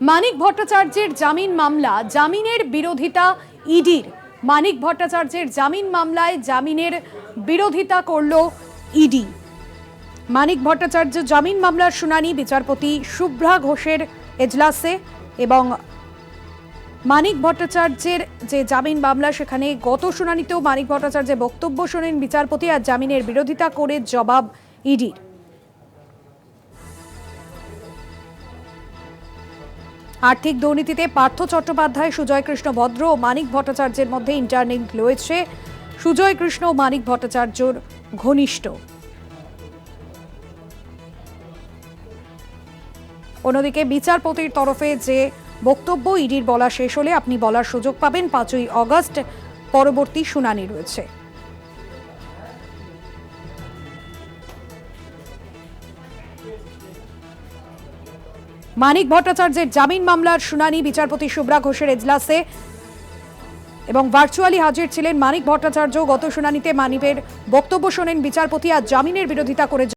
মানিক ভট্টাচার্যের জামিন মামলা, জামিনের বিরোধিতা ইডির। মানিক ভট্টাচার্যের জামিন মামলায় জামিনের বিরোধিতা করল ইডি। মানিক ভট্টাচার্য জামিন মামলার শুনানি বিচারপতি শুভ্রা ঘোষের এজলাসে এবং মানিক ভট্টাচার্যের যে জামিন মামলা, সেখানে গত শুনানিতেও মানিক ভট্টাচার্যের বক্তব্য শোনেন বিচারপতি আর জামিনের বিরোধিতা করে জবাব ইডির। আর্থিক দুর্নীতিতে পার্থ চট্টোপাধ্যায়, সুজয় কৃষ্ণ ভদ্র ও মানিক ভট্টাচার্যের মধ্যে ইন্টারলিঙ্ক রয়েছে। সুজয় কৃষ্ণ ও মানিক ভট্টাচার্যর ঘনিষ্ঠ। অন্যদিকে বিচারপতির তরফে যে বক্তব্য ইডির বলা শেষ হলে আপনি বলার সুযোগ পাবেন পাঁচই অগস্ট। পরবর্তী শুনানি রয়েছে। মানিক ভট্টাচার্যের জামিন মামলার শুনানি বিচারপতি শুভ্রা ঘোষের এজলাসে এবং ভার্চুয়ালি হাজির ছিলেন মানিক ভট্টাচার্য। গত শুনানিতে মানিবের বক্তব্য শোনেন বিচারপতি আর জামিনের বিরোধিতা করে